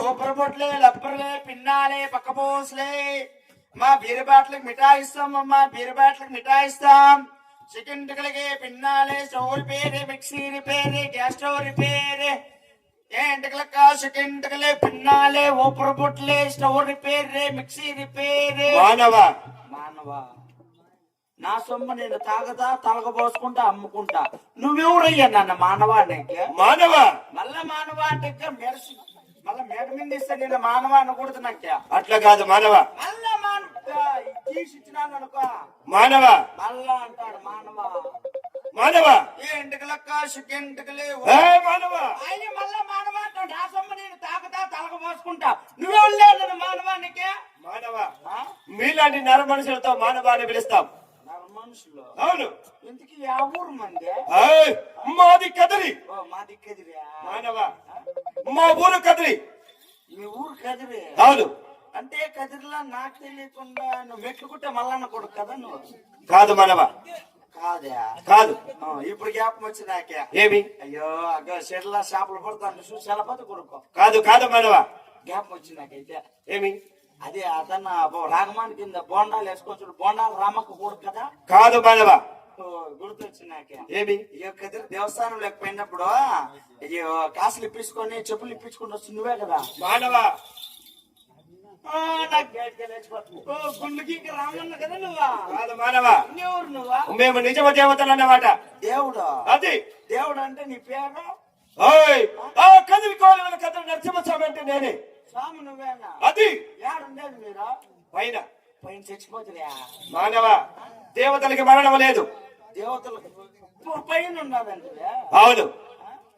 మిఠాయి లబ్బర్లే పిన్నాలే పక్క మా బీరు బాట్లకు మిఠాయి ఇస్తాం అమ్మా బీరు బాట్లకు మిఠాయి ఇస్తాం చికెన్ టికలకి పిన్నాలే stove repair mixie repair gas stove repair ఏంటికలక chicken టికలే పిన్నాలే ఊపర బొట్లే స్టవ్ రిపేర్ మిక్సీ రిపేర్ మానవ మానవ. నా సొమ్ము నేను తాగదా తలగబోసుకుంటా అమ్ముకుంటా. నువ్వెవరయ్యా నన్ను మానవ అంటే? మానవ? మళ్ళా మానవ అంటే మెరసి మళ్ళా మేడ మీద ఇస్తే నేను మానవ అనకూడదు నాకే అట్లా కాదు మానవ. మళ్ళా మానవ తీసి ఇచ్చినాను అనుకో. మానవ? మళ్ళా అంటాడు మానవ. మానవ? ఏ మానవ? ఆయన మళ్ళా మానవ అంటాడు నా సొమ్ము నేను తాగదా తలగబోసుకుంటా నువ్వెవరులే నన్ను మానవానికే? మానవ? ఆ? మీలాంటి నర మనుషులతో మానవ అని పిలుస్తాం. మనుషులు. అవును. ఇంతకీ ఆ ఊరు మంది? మాది కదిరి. ఓ మా దిక్కదిరా మానవ. మా ఊరు కదిరి. మీ ఊరు కదిరి? అవును. అంటే కదిరిలా నాకు తెలియకుండా నువ్వు మెట్లుకుంటే మల్లన్న కొడుకు కదా నువ్వు? కాదు మానవ. కాదా? కాదు. ఇప్పుడు జ్ఞాపం వచ్చి నాకే. ఏమి? అయ్యో అగ్గ చెట్ల చేపలు పడతాను చూసి సెలపతి కొడుకు? కాదు కాదు మానవ. జ్ఞాపం వచ్చి నాకైతే. ఏమి? అదే అతను రాగమాన్ కింద బోండాలు వేసుకొని చూడు బోండాలు రామక్క కొడుకు కదా? కాదు మానవ ఓ, గుర్తొచ్చి నాకే. ఏమి? కదిరి దేవస్థానం లేకపోయినప్పుడు కాసులు ఇప్పించుకొని చెప్పులు ఇప్పించుకొని వస్తుంది నువ్వే కదా? ఇంకా నువ్వా? మేము నిజమ దేవతలు అన్నమాట. దేవుడు? అది. దేవుడు అంటే నీ పేరు? కదిరి కోల కదిరి నరసింహస్వామి అంటే నేనే. స్వామి నువ్వేనా? అది. మీరు పైన. పైన చచ్చిపోతురా. మానవ దేవతలకి మరణం లేదు. దేవతలకు పైన ఉన్నారంటే అవును.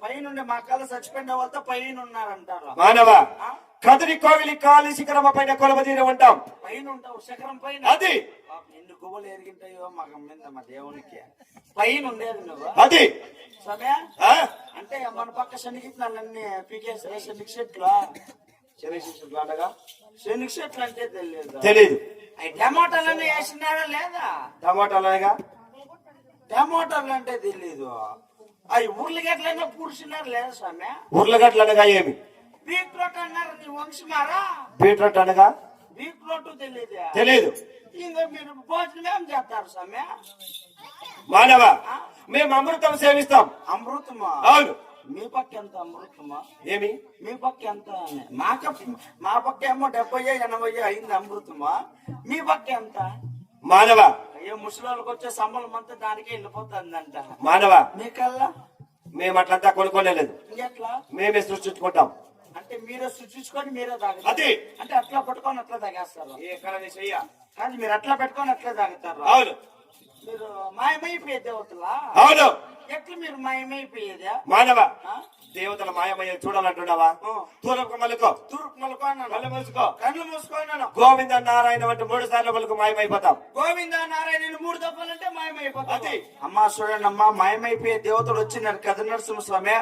పైన మా కళ్ళ చచ్చిపోయిన వాళ్ళతో పైన ఉన్నారంటారు? మానవ కదిరి కోవిలి కాలి శిఖరమ పైన కొలబదీర ఉంటాం. పైన ఉంటావు శిఖరం పైన. అది. ఎన్ని గువ్వలు ఎరిగింటాయో మగ మీద మా దేవునికి. పైన ఉండేది నువ్వు. అది. సమయ? అంటే మన పక్క శనిగిత్నాలన్నీ పీకేసి శనిక్ తెలియదు? తెలీదు. టమాటాలన్నీ వేసినారా లేదా? టమాటాలు అనగా టమాటాలు అంటే తెలీదు. అవి ఉర్లగడ్డలైనా పూడ్చినారు లేదా స్వామి? ఉర్లగడ్డలు అనగా ఏమి? బీట్రూట్ అన్నారు నీ వంశమారా? బీట్రూట్ అనగా? బీట్రూట్ తెలియదు తెలీదు. ఇంకా మీరు భోజనం ఏం చేస్తారు స్వామి. మానవ మేము అమృతం సేవిస్తాం. అమృతమా? అవును. మీ పక్క ఎంత అమృతమా? ఏమి? మీ పక్క ఎంత? అని. మా పక్క మా పక్క ఏమో డెబ్బై ఎనభై అయింది అమృతమా? మీ పక్క ఎంత? మానవ. అయ్యో ముసలికి వచ్చే సంబలం అంతా దానికే వెళ్ళిపోతుందంట. మానవ. మీకల్లా మేము అట్లంతా కొనుక్కోలేదు ఇంకెట్లా? మేమే సృష్టించుకుంటాం. అంటే మీరే సృష్టించుకొని మీరే తాగుతారు. అది. అంటే అట్లా పట్టుకొని అట్లా తాగేస్తారు. ఎక్కడ చెయ్య? కానీ మీరు అట్లా పెట్టుకొని అట్లా తాగుతారు. అవును. మీరు మాయమైపోయే దేవతలా? అవును. ఎట్లా మీరు మాయమైపోయేదా? మానవ? దేవతల మాయమయ్య చూడాలంటున్నావా. తూరపు మలుకో. తూర్పు మలుకోన్నాను కళ్ళు మూసుకో. కళ్ళు మూసుకున్నాను గోవింద నారాయణ వంటి మూడు సార్లు మలుకు మాయమైపోతాం. గోవింద నారాయణ మూడు దఫలంటే మాయమైపోతుంది అది. అమ్మా చూడండి అమ్మా మాయమైపోయే దేవతలు వచ్చినారు కథ నరసింహస్వామి.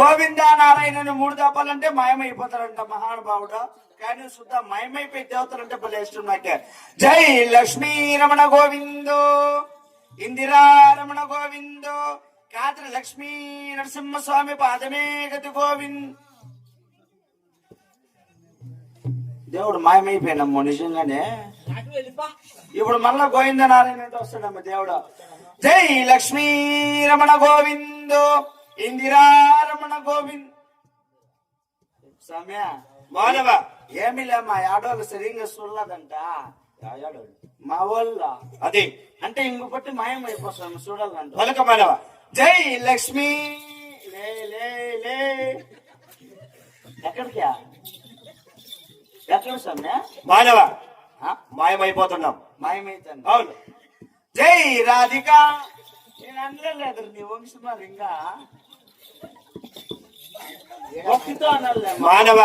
గోవింద నారాయణ మూడు దఫలంటే మాయమైపోతారంట మహానుభావుడు. కానీ శుద్ధ మాయమైపోయే దేవతలు అంటే భలే ఇష్టం నాకే. జై లక్ష్మీ రమణ గోవిందో. ఇందిరా రమణ గోవిందో. కాత్ర లక్ష్మీ నరసింహస్వామి పాదమే గతి గోవింద్. దేవుడు మాయమైపోయినమ్మో నిజంగానే? ఇప్పుడు మళ్ళా గోవింద నారాయణ వస్తాడమ్మ దేవుడు. జై లక్ష్మీ రమణ గోవిందో ఇందిరా రమణ గోవింద్. సమయ మానవ ఏమి మా ఆడవాళ్ళు సరిగ్గా చూడలేదంట. మా వాళ్ళ అది. అంటే ఇంక బట్టి మాయమైపోతాం చూడాలంట. పలుక మానవ జై లక్ష్మీ! లే లే లే. ఎక్కడికి ఎక్కడ మానవ. మాయమైపోతున్నాం. మాయమైతుంది అవును. జై రాధిక. నేను అనలేదు నీ వంశమారు ఇంకా. భక్తితో అనాలి మానవ.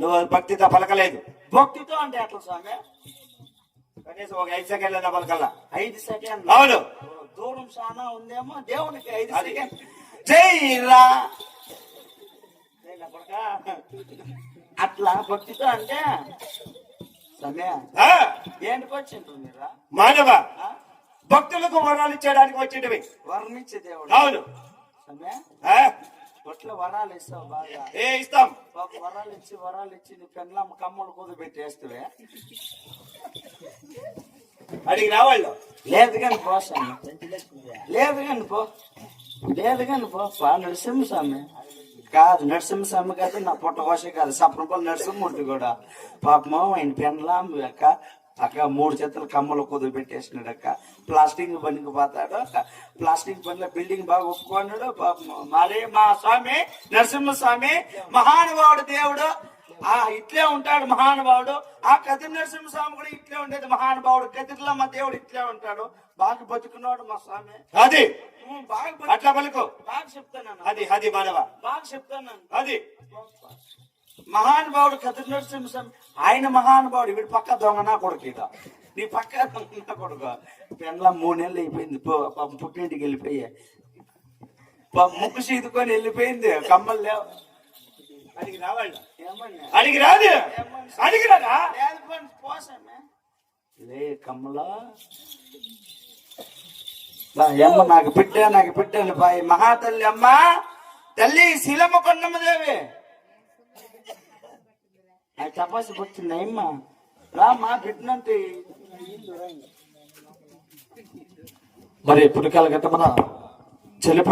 నువ్వు భక్తితో పలకలేదు. భక్తితో అంటే అట్లా స్వామి? కనీసం ఒక ఐదు సెకండ్ల పలకల్లా. ఐదు సెకండ్ అవును. దూరం చాలా ఉందేమో దేవునికి ఐదు అది. సెకండ్ జై రా. లేనప్పటికా అట్లా భక్తితో అంటే సమయ ఏంటికి మీరా? మానవ? భక్తులకు వరాలు ఇచ్చడానికి వచ్చేటివి. వర్ణించే దేవుడు. అవును? ఒట్లో వరాలు ఇస్తావు బాగా. ఏ ఇస్తాం. వరాలు ఇచ్చి వరాలు ఇచ్చి నీ పెళ్ళమ్మ కమ్మలు కూద పెట్టేస్తువే అడిగి రావాళ్ళు లేదు కానీ స్వామి లేదు కానీ పో. లేదు కానీ పో పా నరసింహస్వామి కాదు నరసింహస్వామి కాదు నా పుట్ట కోసే కాదు. సప్నపల్లి నరసింహమూర్తి కూడా. పాపము ఆయన పెన్లాం అక్క అక్క మూడు చేతుల కమ్మలు కుదురు పెట్టేసినాడు అక్క. ప్లాస్టింగ్ పనికి పోతాడు అక్క. ప్లాస్టింగ్ పనిలో బిల్డింగ్ బాగా ఒప్పుకున్నాడు. పాపం మరి మా స్వామి నరసింహస్వామి మహానుభావుడు దేవుడు. ఆ ఇట్లే ఉంటాడు మహానుభావుడు. ఆ కదిరి నరసింహస్వామి కూడా ఇట్లే ఉండేది మహానుభావుడు. కదిరిలో మా దేవుడు ఇట్లే ఉంటాడు. బాగా బతుకున్నాడు మా స్వామి. అది. బాగా అట్లా పలుకు. బాగా చెప్తాను అది అది మానవ బాగా చెప్తాను అది. మహానుభావుడు కదిరి నరసింహస్వామి. ఆయన మహానుభావుడు. వీడు పక్క దొంగనా కొడుకు ఇక. నీ పక్క దొంగనా కొడుకు. పెళ్ళ మూడు నెలలు అయిపోయింది. పుట్టింటికి వెళ్ళిపోయి. ముక్కు సీదుకొని వెళ్ళిపోయింది. కమ్మలు లేవు. అడిగి రావాళ్ళు అడిగి రాదు. అడిగి రాదా. లే కమ్మలా బా, ఏమ్మ నాకు బిడ్డ నాకు బిడ్డను బాయ్. మహాతల్లి అమ్మ తల్లి శీలమ్మ కొండమ్మ దేవి. నాకు తపాసి పుట్టింది అమ్మ రా మా బిడ్డనంటే మరి ఎప్పుడు కలగట మన చెలిప